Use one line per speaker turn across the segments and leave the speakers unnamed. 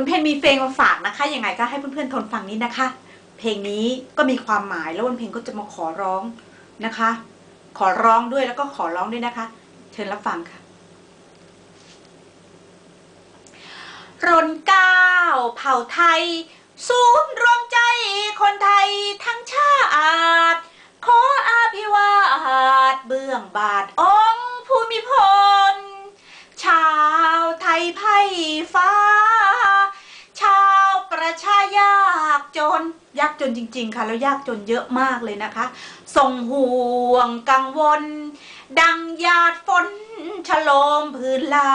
นเพลงมีเพลงมาฝากนะคะ ยังไงก็ให้เพื่อนๆทนฟังนี้นะคะ เพลงนี้ก็มีความหมายแล้ววันเพลงก็จะมาขอร้องนะคะ ขอร้องด้วยแล้วก็ขอร้องด้วยนะคะ เชิญรับฟังค่ะรนเก้าเผ่าไทย ศูนย์รวมใจคนไทยทั้งชาติ ขออาภิวาทเบื้องบาทองค์ภูมิพล ชาวไทยไพ่ฟ้า จน ยากจนจริง ๆ ค่ะ แล้วยากจนเยอะมากเลยนะคะ ส่งห่วงกังวล ดังหยาดฝนฉโลมพื้นล่า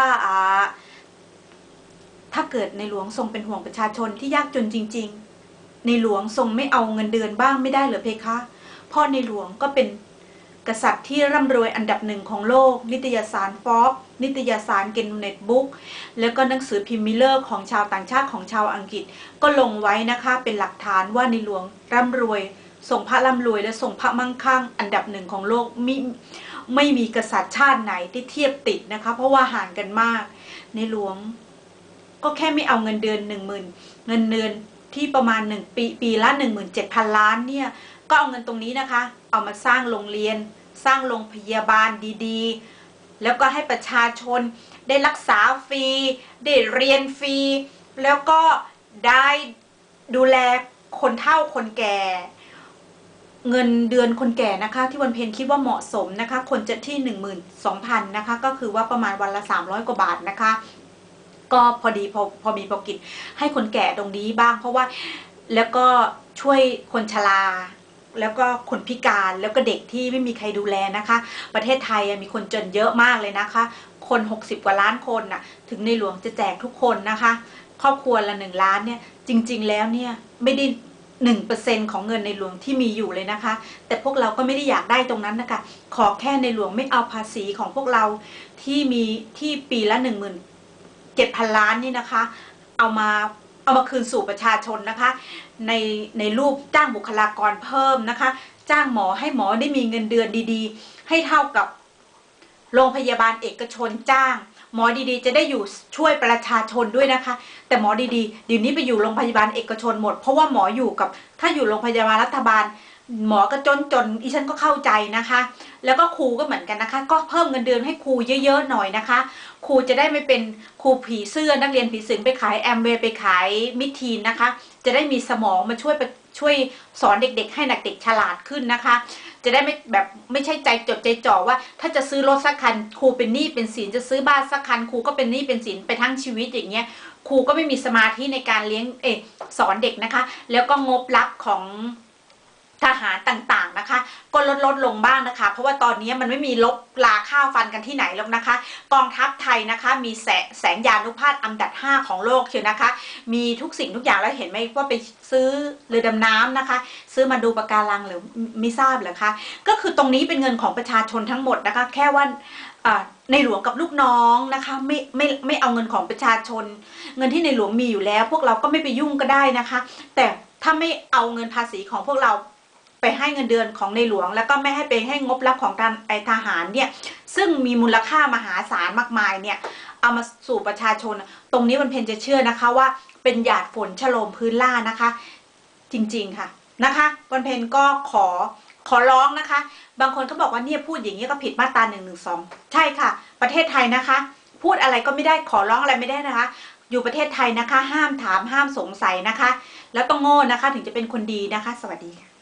ถ้าเกิดในหลวงทรงเป็นห่วงประชาชนที่ยากจนจริง ๆ ในหลวงทรงไม่เอาเงินเดือนบ้างไม่ได้เหรอเพคะพ่อในหลวงก็เป็น กษัตริย์ที่ร่ำรวยอันดับหนึ่งของโลก นิตยสารฟอบนิตยสารเกนเน็ตบุ๊กแล้วก็หนังสือพิมพ์มิลเลอร์ของชาวต่างชาติของชาวอังกฤษ ก็ลงไว้นะคะเป็นหลักฐานว่าในหลวงร่ำรวยส่งพระร่ำรวยและส่งพระมั่งคั่ง อันดับหนึ่งของโลกมิไม่มีกษัตริย์ชาติไหนที่เทียบติดนะคะ เพราะว่าห่างกันมาก ในหลวง ก็แค่ไม่เอาเงินเดือนหนึ่งหมื่นเงินเดือนที่ประมาณหนึ่งปี ปีละหนึ่งหมื่นเจ็ดพันล้านเนี่ย ก็เอาเงินตรงนี้นะคะ เอามาสร้างโรงเรียน สร้างโรงพยาบาลดีๆ แล้วก็ให้ประชาชนได้รักษาฟรี ได้เรียนฟรี แล้วก็ได้ดูแลคนเฒ่าคนแก่ เงินเดือนคนแก่นะคะ ที่วันเพ็ญคิดว่าเหมาะสมนะคะ คนจะที่หนึ่งหมื่นสองพันนะคะ ก็คือว่าประมาณวันละสามร้อยกว่าบาทนะคะ ก็พอดีพอพอมีพอกินให้คนแก่ตรงนี้บ้าง เพราะว่าแล้วก็ช่วยคนชรา แล้วก็คนพิการแล้วก็เด็กที่ไม่มีใครดูแลนะคะ ประเทศไทยมีคนจนเยอะมากเลยนะคะ คน 60 กว่าล้านคนน่ะถึงในหลวงจะแจกทุกคนนะคะ ครอบครัวละหนึ่งล้านเนี่ยจริง ๆ แล้วเนี่ยไม่ได้หนึ่งเปอร์เซ็นของเงินในหลวงที่มีอยู่เลยนะคะ แต่พวกเราก็ไม่ได้อยากได้ตรงนั้นนะคะ ขอแค่ในหลวงไม่เอาภาษีของพวกเราที่มีที่ปีละหนึ่งหมื่นเจ็ดพันล้านนี่นะคะ เอามา เอามาคืนสู่ประชาชนนะคะ ในในรูปจ้างบุคลากรเพิ่มนะคะ จ้างหมอให้หมอได้มีเงินเดือนดีๆ ให้เท่ากับโรงพยาบาลเอกชนจ้าง หมอดีๆ จะได้อยู่ช่วยประชาชนด้วยนะคะ แต่หมอดีๆเดี๋ยวนี้ไปอยู่โรงพยาบาลเอกชนหมด เพราะว่าหมออยู่กับถ้าอยู่โรงพยาบาลรัฐบาล หมอก็จนจนอีฉันก็เข้าใจนะคะ แล้วก็ครูก็เหมือนกันนะคะ ก็เพิ่มเงินเดือนให้ครูเยอะๆหน่อยนะคะ ครูจะได้ไม่เป็นครูผีเสื้อนักเรียนผีสิงไปขายแอมเวไปขายมิทีนนะคะ จะได้มีสมองมาช่วยไปช่วยสอนเด็ก ๆ ให้นักเด็กฉลาดขึ้นนะคะ จะได้ไม่แบบไม่ใช่ใจจดใจจ่อว่า ถ้าจะซื้อรถสักคันครูเป็นหนี้เป็นสินจะซื้อบ้านสักคันครูก็เป็นหนี้เป็นสินไปทั้งชีวิตอย่างเงี้ยครูก็ไม่มีสมาธิในการเลี้ยงเอสอนเด็กนะคะ แล้วก็งบรับของ ทหารต่างๆนะคะ ก็ลดลดลงบ้างนะคะ เพราะว่าตอนนี้มันไม่มีลบลาข้าวฟันกันที่ไหนแล้วนะคะ กองทัพไทยนะคะ มีแสแสงยานุภาพอันดับ 5 ของโลกเชียวนะคะ มีทุกสิ่งทุกอย่างแล้วเห็นไหมว่าไปซื้อเรือดำน้ำนะคะ ซื้อมาดูปะการังหรือไม่ทราบเหรอคะก็คือตรงนี้เป็นเงินของประชาชนทั้งหมดนะคะ แค่ว่าในหลวงกับลูกน้องนะคะไม่ไม่ไม่เอาเงินของประชาชน เงินที่ในหลวงมีอยู่แล้ว พวกเราก็ไม่ไปยุ่งก็ได้นะคะ แต่ถ้าไม่เอาเงินภาษีของพวกเรา ไปให้เงินเดือนของในหลวง แล้วก็ไม่ให้ไปให้งบรับของทางไอทหารเนี่ยซึ่งมีมูลค่ามหาศาลมากมายเนี่ยเอามาสู่ประชาชน ตรงนี้มันเพนจะเชื่อนะคะว่าเป็นหยาดฝนฉโลมพื้นล่านะคะ จริงๆค่ะนะคะวันเพนก็ขอขอร้องนะคะ บางคนก็บอกว่าเนี่ยพูดอย่างนี้ก็ผิดมาตราหนึ่งหนึ่งสองใช่ค่ะ ประเทศไทยนะคะ พูดอะไรก็ไม่ได้ขอร้องอะไรไม่ได้นะคะ อยู่ประเทศไทยนะคะ ห้ามถามห้ามสงสัยนะคะ แล้วต้องโง่นะคะถึงจะเป็นคนดีนะคะ สวัสดีค่ะ